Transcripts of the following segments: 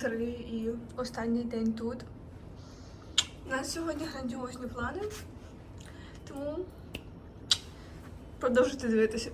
три і останній день тут. У нас сьогодні грандіозні плани, тому продовжуйте дивитися.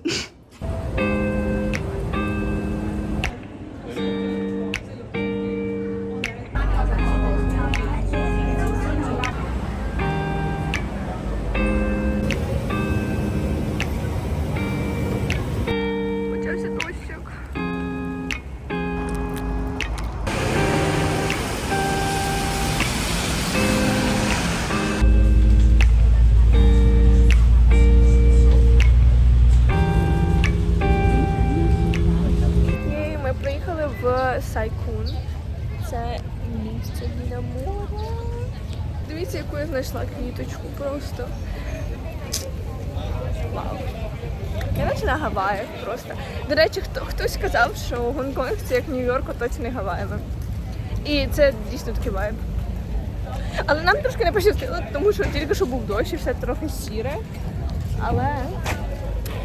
В Сайкун. Це місце біля моря. Дивіться, яку я знайшла квіточку просто. Вау. Я наче на Гаваях просто. До речі, хто, хтось сказав, що Гонконг це як Нью-Йорк оточений Гаваями. І це дійсно такий вайб. Але нам трошки не пощастило, тому що тільки що був дощ і все трохи сіре. Але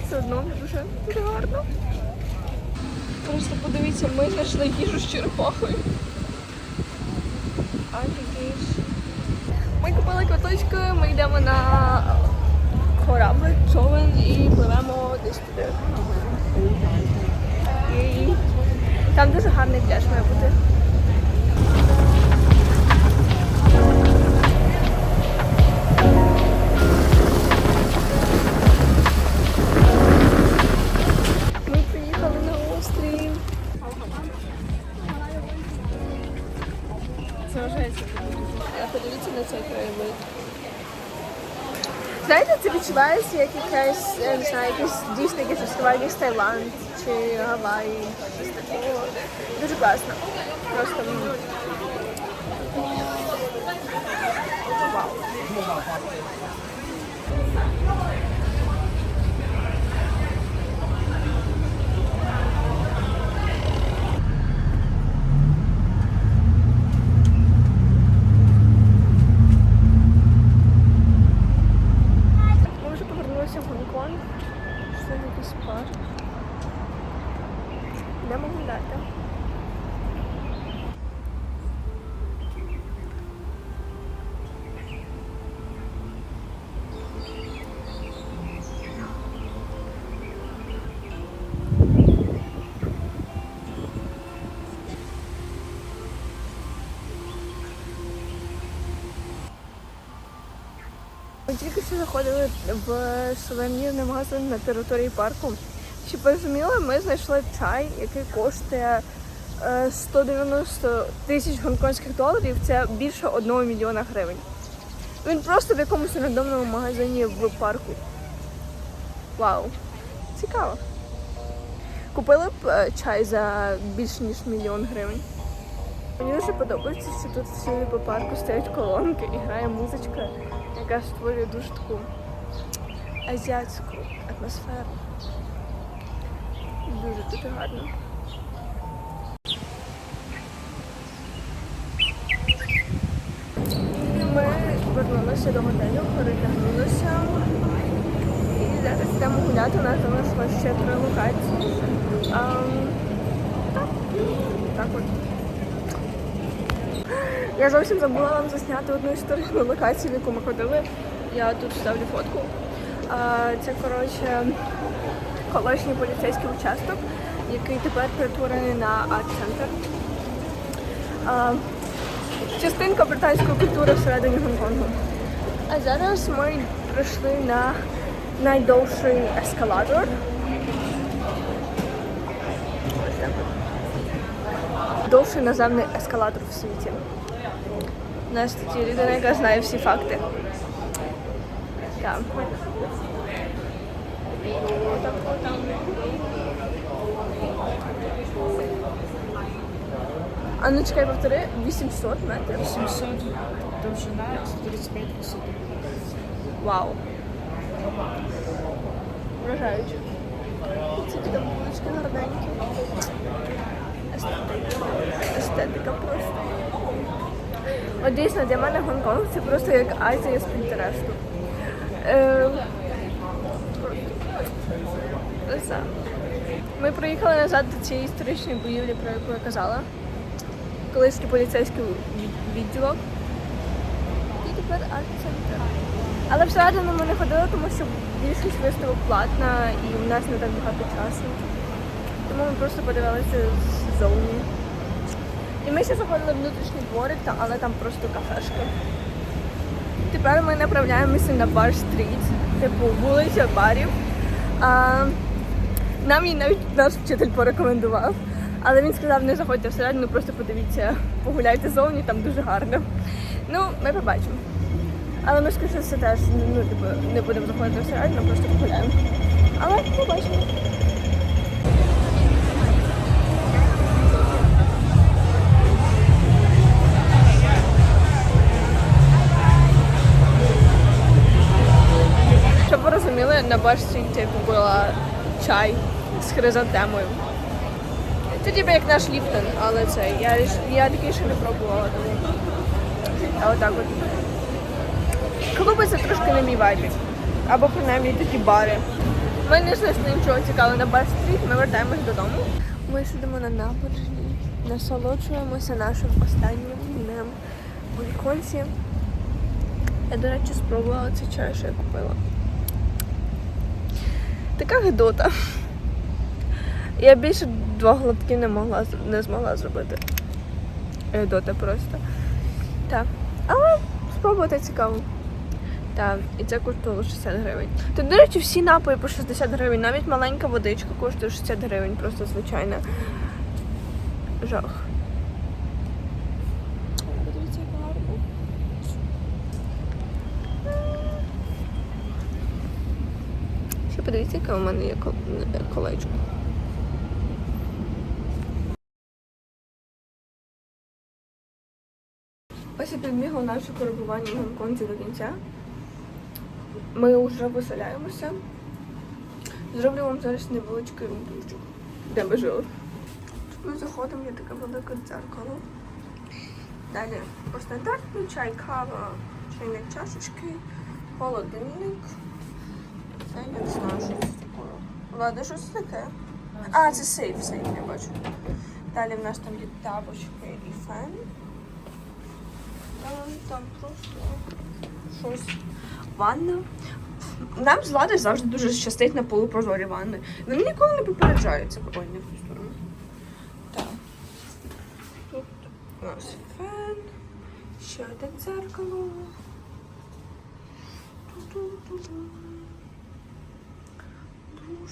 все одно дуже, дуже гарно. Просто подивіться, ми знайшли їжу з черепахою. Офігеть. Ми купили квиточки, ми йдемо на кораблик, човен і пливемо десь туди. І там дуже гарний пляж має бути. Знаєте, це відчувається як якась, не знаю, якийсь дійсно якийсь фестиваль, якийсь Таїланд чи Гаваї, щось такого. Дуже класно. Просто вау. Ми вже повернулися в Гонконг. Це якийсь парк. Йдемо гуляти. Ми тільки що заходили в сувенірний магазин на території парку. Щоб ви розуміли, ми знайшли чай, який коштує е, 190 тисяч гонконгських доларів. Це більше 1 мільйона гривень. Він просто в якомусь рандомному магазині в парку. Вау! Цікаво. Купили б е, чай за більш ніж мільйон гривень. Мені дуже подобається, що тут всюди по парку стоять колонки і грає музичка, яка створює дуже таку азіатську атмосферу. Дуже дуже гарно. Ми вернулися до готелю, перетягнулися. І зараз йдемо гуляти, у нас залишилось ще три локації. Ам, так, так от. Я зовсім забула вам засняти одну історичну локацію, в яку ми ходили. Я тут ставлю фотку. А, Це, коротше, колишній поліцейський участок, який тепер перетворений на арт-центр. Частинка британської культури всередині Гонконгу. А зараз ми прийшли на найдовший ескалатор. Довший наземний ескалатор в світі. У нас тут є людина, яка знає всі факти. Так. А ну чекай, повтори, 800 метрів. 700 довжина, 135 висоти. Вау. Вражаюче. Це така вуличка гарненькі. Естетика. Естетика просто. От дійсно, для мене Гонконг це просто як Азія з Пінтересту. Е, краса. Ми приїхали назад до цієї історичної будівлі, про яку я казала. колишній поліцейський відділок. І тепер арт-центр. Але всередину ми не ходили, тому що більшість виставок платна і у нас не так багато часу. Тому ми просто подивилися ззовні. І ми ще заходили в внутрішній дворик, але там просто кафешка. Тепер ми направляємося на бар стріт, типу вулиця барів. Нам її навіть наш вчитель порекомендував. Але він сказав, не заходьте всередину, просто подивіться, погуляйте зовні, там дуже гарно. Ну, ми побачимо. Але ми скоріше все теж ну, типу, не будемо заходити всередину, просто погуляємо. Але побачимо. Щоб ви розуміли, на башці типу була чай з хризантемою. Це типу як наш Ліптон, але це я, я такий ще не пробувала. Тому. А отак от. Клуби це трошки не мій вайбі. Або принаймні такі бари. Ми не знайшли нічого цікавого на бар стріт, ми вертаємось додому. Ми сидимо на набережні, насолоджуємося нашим останнім днем у віконці. Я, до речі, спробувала цей чай, що я купила. Така гидота. Я більше два глотки не могла не змогла зробити. Гидота просто. Так. Але спробувати цікаво. Так, і це коштувало 60 гривень. Тут, до речі, всі напої по 60 гривень, навіть маленька водичка коштує 60 гривень, просто звичайна. Жах. Подивіться, як гарно. Ще подивіться, яке у мене є колечко. Ось і підбігло наше перебування в Гонконзі до кінця. Ми вже виселяємося. Зроблю вам зараз невеличкий румтурчик, де ми жили. Ми заходимо, є таке велике дзеркало. Далі по стандартну чай, кава, чайник чашечки, холодильник. Це я не знаю, що це таке. Ладно, що це таке? А, це сейф, сейф, я бачу. Далі в нас там є тапочки і фен. Там, там просто щось. Ванна. Нам з Владою завжди дуже щастить на полупрозорі ванни. Вони ніколи не попереджаються не в ту сторону. Так. Тут у нас фен. Ще одне дзеркало. Ту-ту-ту-ту. Душ.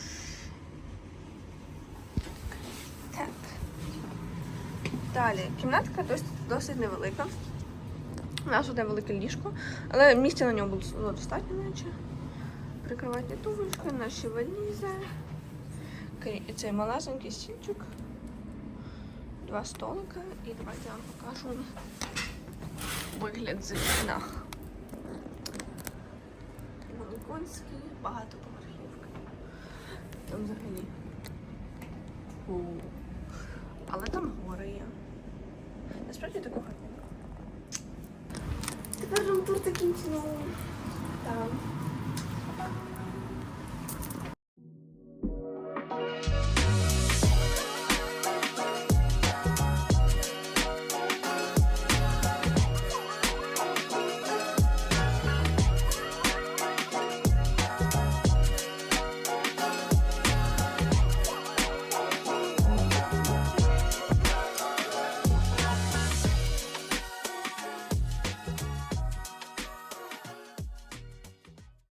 Так. Далі. Кімнатка досить, досить невелика. У нас одне велике ліжко, але місця на ньому було достатньо наче. Прикриватні тумбочки, наші валізи. Крі- Цей малесенький стільчик. Два столика і давайте я вам покажу вигляд з вікна. Великонський, багатоповерхівка там взагалі. Але там гори є. Насправді таку гарненько. Тепер нам тур закінчено. Там.